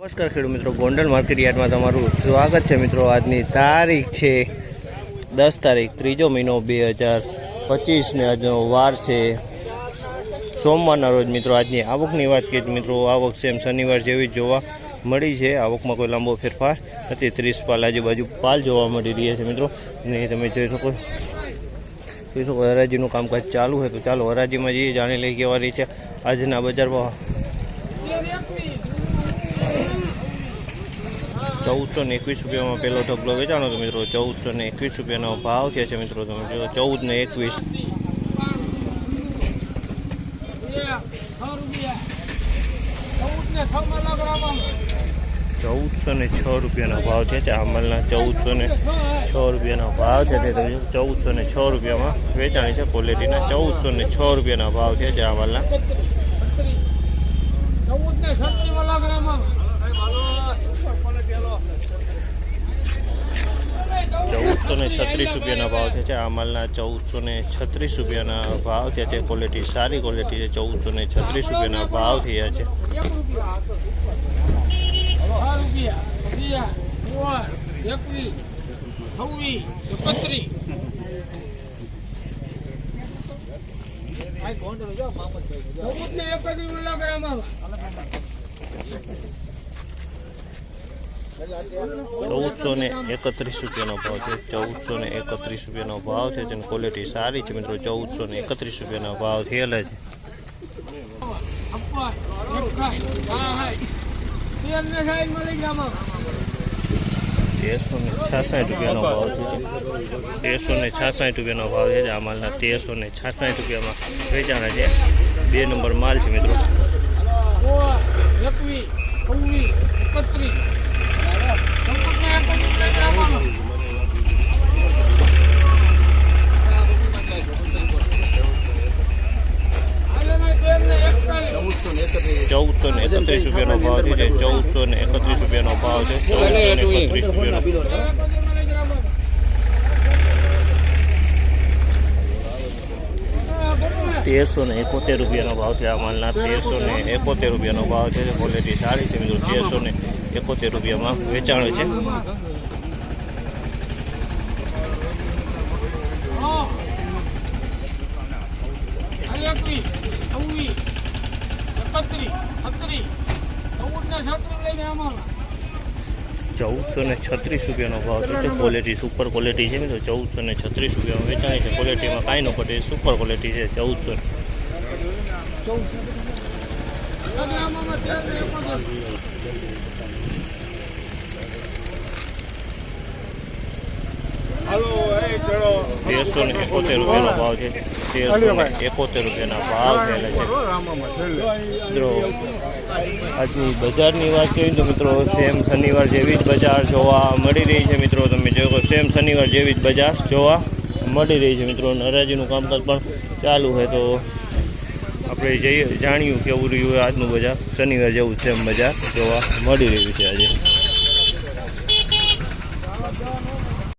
નમસ્કાર ખેડૂત મિત્રો, ગોંડલ માર્કેટ યાર્ડમાં તમારું સ્વાગત છે મિત્રો. આજની તારીખ છે દસ તારીખ, ત્રીજો મહિનો બે હજાર પચીસને આજનો વાર છે સોમવારના રોજ મિત્રો. આજની આવકની વાત કરીએ મિત્રો, આવક સેમ શનિવાર જેવી જોવા મળી છે. આવકમાં કોઈ લાંબો ફેરફાર નથી. ત્રીસ પાલ આજુબાજુ પાલ જોવા મળી રહ્યા છે મિત્રો. ને તમે જોઈ શકો જોઈ શકો, હરાજીનું કામકાજ ચાલુ હોય તો ચાલો હરાજીમાં જઈએ. જાણી લઈ કેવા રહી છે આજના બજાર ભાવ ચૌદસો ને એકવીસ રૂપિયામાં પહેલો ઢગલો વેચાણો હતો મિત્રો ચૌદસો ને એકવીસ રૂપિયાનો ભાવ થયા છે મિત્રો તમે જો ચૌદ ને એકવીસ. ચૌદસો ને છ રૂપિયાનો ભાવ છે છે. અમલના ચૌદસો ને છ રૂપિયાનો ભાવ છે તે તમે ચૌદસો ને છ રૂપિયામાં વેચાણી છે ક્વોલિટીના. ચૌદસો ને છ રૂપિયાના ભાવ છે આ અમલના ચૌદસો ને છત્રીસ રૂપિયાના ભાવ થયા છે. આ માલના ચૌદસો ને છત્રીસ રૂપિયાના ભાવ થયા છે. ક્વોલિટી સારી ક્વોલિટી છે. ચૌદસો ને છત્રીસ રૂપિયાના ભાવ થયા છે. ચૌદસો ને એકત્રીસ રૂપિયાનો ભાવ છે. ચૌદસો ને એકત્રીસ રૂપિયાનો ભાવ છે તેની ક્વોલિટી સારી છે મિત્રો. ચૌદસો ને એકત્રીસ રૂપિયાનો ભાવ થયેલા છે. તેરસો ને છાસઠ રૂપિયાનો ભાવ છે તેરસો ને છાસઠ રૂપિયાનો ભાવ છે આ માલના તેરસો ને છાસઠ રૂપિયામાં વેચાણા છે. બે નંબર માલ છે મિત્રો. ચૌદસો ને એકત્રીસ રૂપિયાનો ભાવ છે ચૌદસો ને એકત્રીસ રૂપિયાનો ભાવ છે ચૌદસો ને એકત્રીસ રૂપિયાનો. તેરસો ને એકોતેર રૂપિયાનો ભાવ છે આ માલના તેરસો ને એકોતેર રૂપિયાનો ભાવ છે ક્વોલિટી સારી છે મિત્રો. તેરસો ને એકોતેર રૂપિયામાં વેચાણ છે. ચૌદસો ને છત્રીસ રૂપિયાનો ભાવ છે. ક્વોલિટી સુપર ક્વોલિટી છે મિત્રો. ચૌદસો ને છત્રીસ રૂપિયામાં વેચાય છે. ક્વોલિટીમાં કાંઈ ન ઘટે. સુપર ક્વોલિટી છે ચૌદસો તેરસો ને એકોતેર રૂપિયાનો ભાવ છે. તેરસો ને એકોતેર રૂપિયાના ભાવ થયેલા છે. મિત્રો આજની બજારની વાત કરીએ તો મિત્રો સેમ શનિવાર જેવી જ બજાર જોવા મળી રહી છે મિત્રો. તમે જોયો સેમ શનિવાર જેવી જ બજાર જોવા મળી રહી છે મિત્રો. નરાજીનું કામકાજ પણ ચાલુ હોય તો આપણે જઈએ જાણ્યું કેવું રહ્યું હોય આજનું બજાર. શનિવાર જેવું સેમ બજાર જોવા મળી રહ્યું છે આજે.